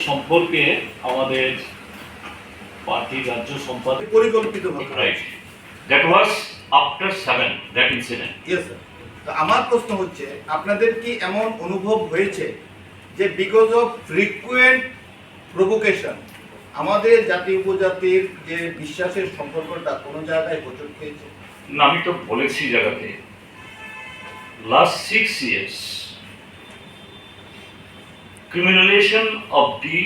সম্পর্কে আমাদের পার্টির রাজ্য সম্পাদক পরিকল্পিতভাবে Right. That was after seven, that incident. Yes sir তো আমার প্রশ্ন হচ্ছে আপনাদের কি এমন অনুভব হয়েছে যে বিকজ অফ ফ্রিকুয়েন্ট প্রভোকেশন আমাদের জাতি উপজাতির যে বিশ্বাসের সম্পর্কটা কোনো জায়গায় হোঁচট খেয়েছে না আমি তো বলেছি জায়গাতে last six years criminalisation of the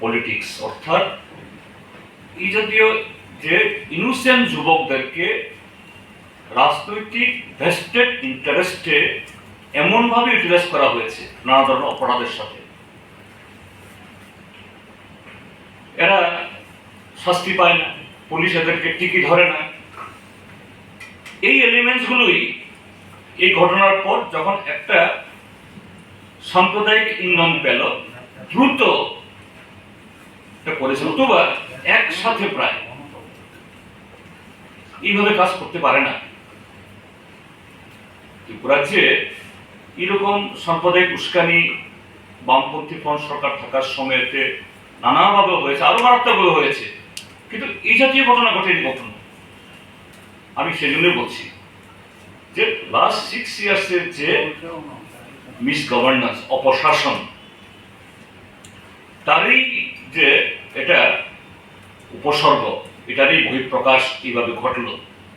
politics অর্থাৎ এই জাতীয় যে ইনোসেন্ট যুবকদেরকে রাজনৈতিক ভেস্টেড ইন্টারেস্টে এমনভাবে ইউটিলাইজ করা হয়েছে নানা ধরনের অপরাধের সাথে। এরা শাস্তি পায় না, পুলিশ এদেরকে টিকি ধরে না। এই এলিমেন্টসগুলোই এই ঘটনার পর যখন একটা সাম্প্রদায়িক ইন্ধন পেল। দ্রুত করেছে অথবা একসাথে প্রায়। এইভাবে কাজ করতে পারে না। ত্রিপুরাজ্যে এরকম সাম্প্রদায়িক উস্কানি, বামপন্থী ফ্রন্ট সরকার থাকার সময়তে নানাভাবে হয়েছে আরও মারাত্মকভাবে হয়েছে। কিন্তু এই জাতীয় ঘটনা ঘটেনি কখনো? আমি সেজন্যই বলছি যে লাস্ট সিক্স ইয়ার্সের যে মিস গভর্নেন্স অপশাসন। তারই যে এটা উপসর্গ, এটারই বহিঃপ্রকাশ এইভাবে ঘটলো।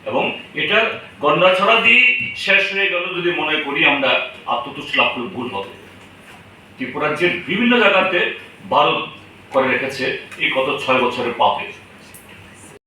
এবং এটা গন্ডাছড়া দিয়ে শেষ হয়ে গেল যদি মনে করি আমরা আত্মতুষ্ট লাভ করে ভুল হবে। ত্রিপুরাজ্যের বিভিন্ন জায়গাতে বারণ করে রেখেছে এই গত ছয় বছরের পাপে